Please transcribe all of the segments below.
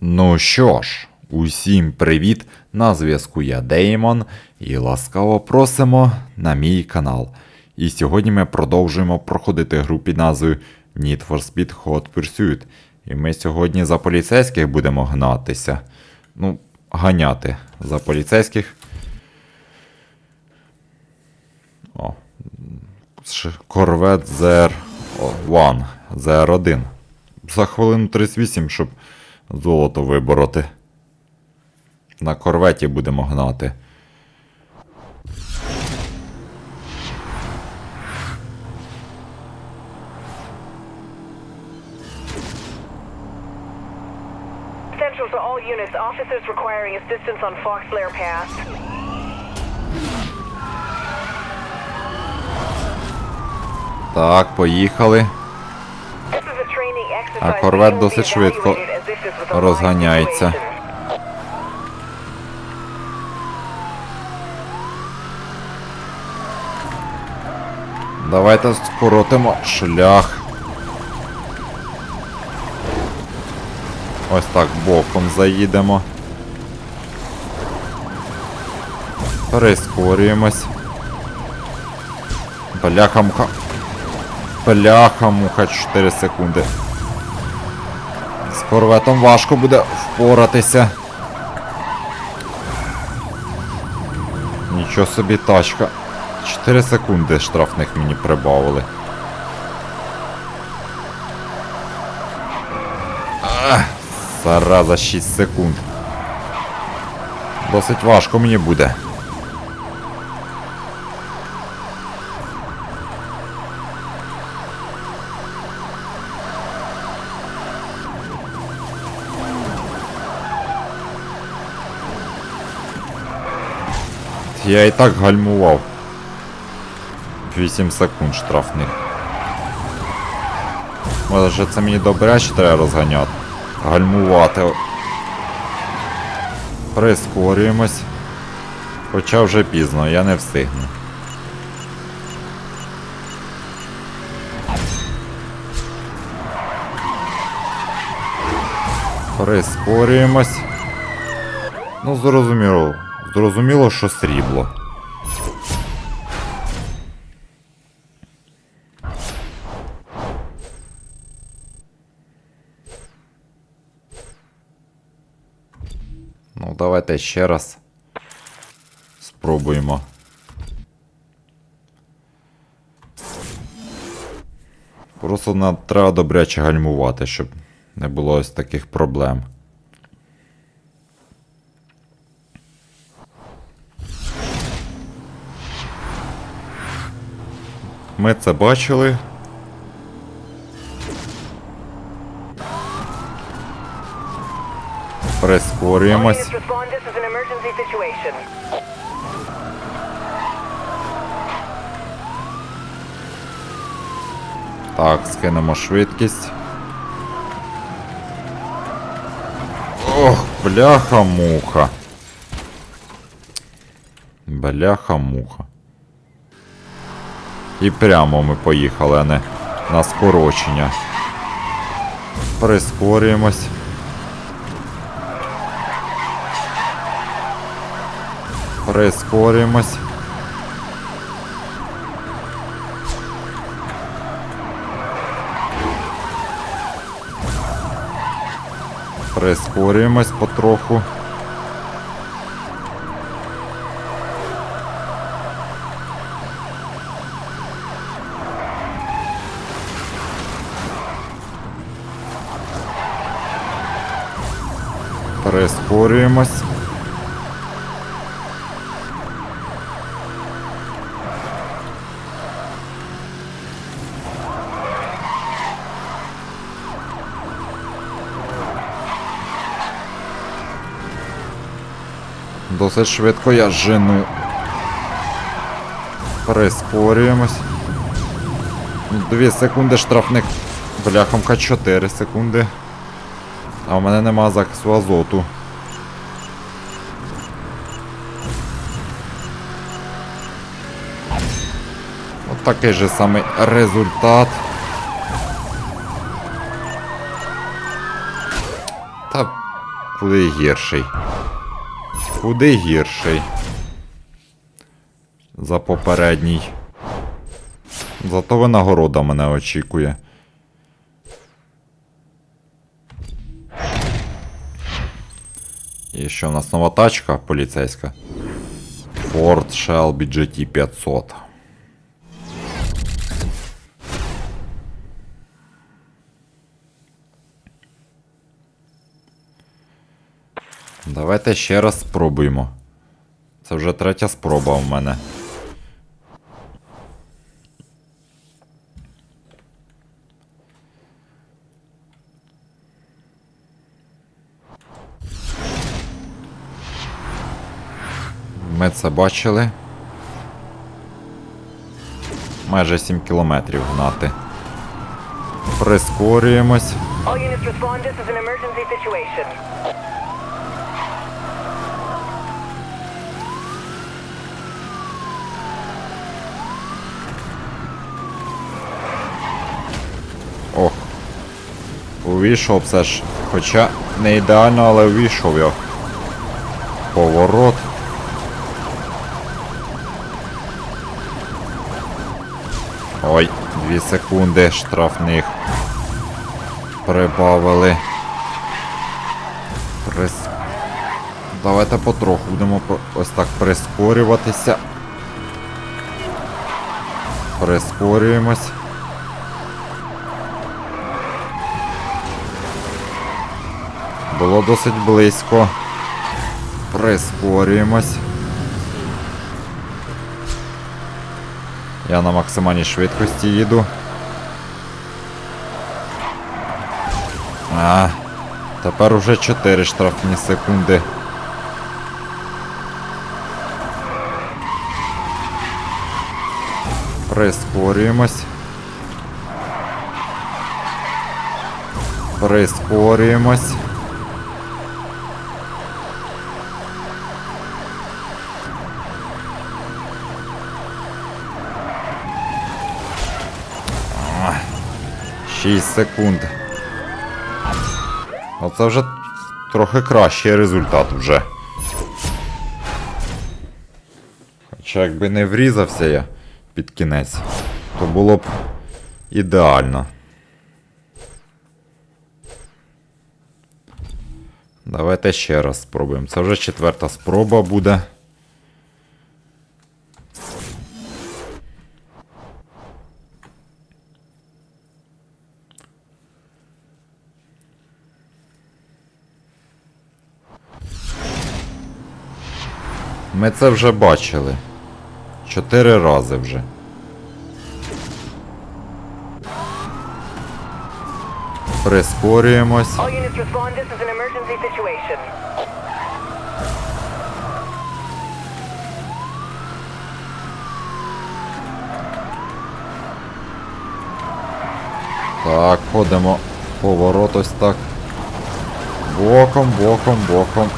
Ну що ж, усім привіт! На зв'язку я Деймон і ласкаво просимо на мій канал. І сьогодні ми продовжуємо проходити гру під назвою Need for Speed Hot Pursuit. І ми сьогодні за поліцейських будемо гнатися. Ну, ганяти за поліцейських. О. Корвет ZR1. ZR1. За хвилину 38, щоб золото вибороти. На корветі будемо гнати. Central to all units. Officers requiring assistance on Fox Lair Pass. Так, поїхали. А корвет досить швидко розганяється. Давайте скоротимо шлях. Ось так боком заїдемо. Прискорюємось. Бляха-муха. Бляха-муха 4 секунди. Корветом важко буде впоратися. Нічого собі тачка. 4 секунди штрафних мені прибавили. Ах, Зараза 6 секунд. Досить важко мені буде. Я і так гальмував. 8 секунд штрафних. Може це мені добряче треба розганяти. Гальмувати. Прискорюємось. Хоча вже пізно, я не встигну. Прискорюємось. Ну, зрозуміло. Зрозуміло, що срібло. Ну, давайте ще раз спробуємо. Просто треба добряче гальмувати, щоб не було ось таких проблем. Ми це бачили. Прискорюємось. Так, скинемо швидкість. Ох, бляха-муха. Бляха-муха. І прямо ми поїхали, а не на скорочення. Прискорюємось. Прискорюємось. Прискорюємось потроху. Прискорюємось. Досить швидко я жену. Прискорюємось. Дві секунди штрафних. Бляхамка 4 секунди. А у мене нема захисту азоту. От такий же самий результат. Та Куди гірший. Куди гірший. За попередній. Зато винагорода мене очікує. І що у нас нова тачка поліцейська? Ford Shelby GT 500. Давайте ще раз спробуємо. Це вже третя спроба в мене. Ми це бачили. Майже 7 кілометрів гнати. Прискорюємось. Ох. Увійшов все ж. Хоча не ідеально, але увійшов я. Поворот. Дві секунди штрафних. Прибавили. Прис... Давайте потроху будемо ось так прискорюватися. Прискорюємось. Було досить близько. Прискорюємось. Я на максимальній швидкості їду. А, тепер уже 4 штрафні секунди. Прискорюємось. Прискорюємось. 6 секунд. Оце вже трохи кращий результат вже. Хоча якби не врізався я під кінець, то було б ідеально. Давайте ще раз спробуємо. Це вже четверта спроба буде. Ми це вже бачили. Чотири рази вже. Прискорюємось. Так, ходимо. Поворот ось так. Боком, боком, боком.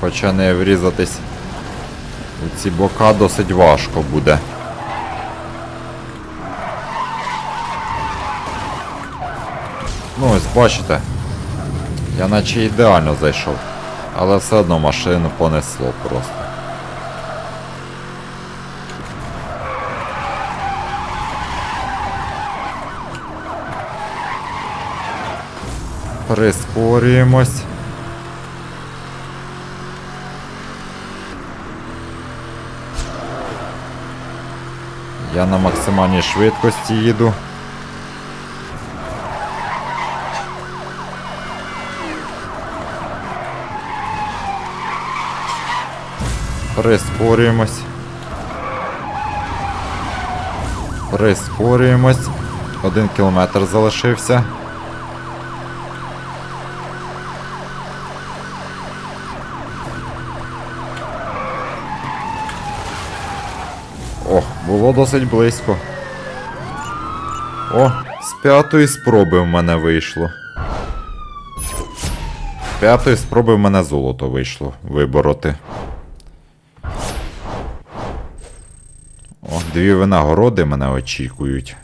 Хоча не врізатись у ці бока досить важко буде. Ну ось бачите. Я наче ідеально зайшов. Але все одно машину понесло просто. Прискорюємось. Я на максимальній швидкості їду. Прискорюємось. Прискорюємось. Один кілометр залишився. Ох, було досить близько. О, з п'ятої спроби в мене вийшло. З п'ятої спроби в мене золото вийшло вибороти. О, дві винагороди мене очікують.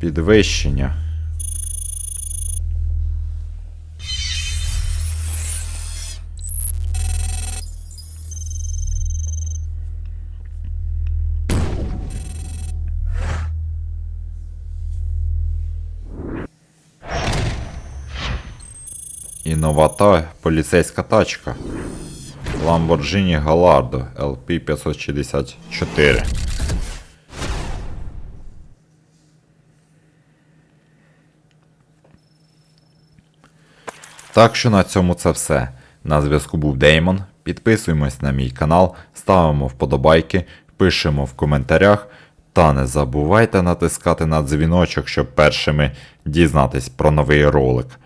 Підвищення. І нова та поліцейська тачка. Lamborghini Gallardo LP 564. Так що на цьому це все. На зв'язку був Деймон. Підписуємось на мій канал, ставимо вподобайки, пишемо в коментарях. Та не забувайте натискати на дзвіночок, щоб першими дізнатись про новий ролик.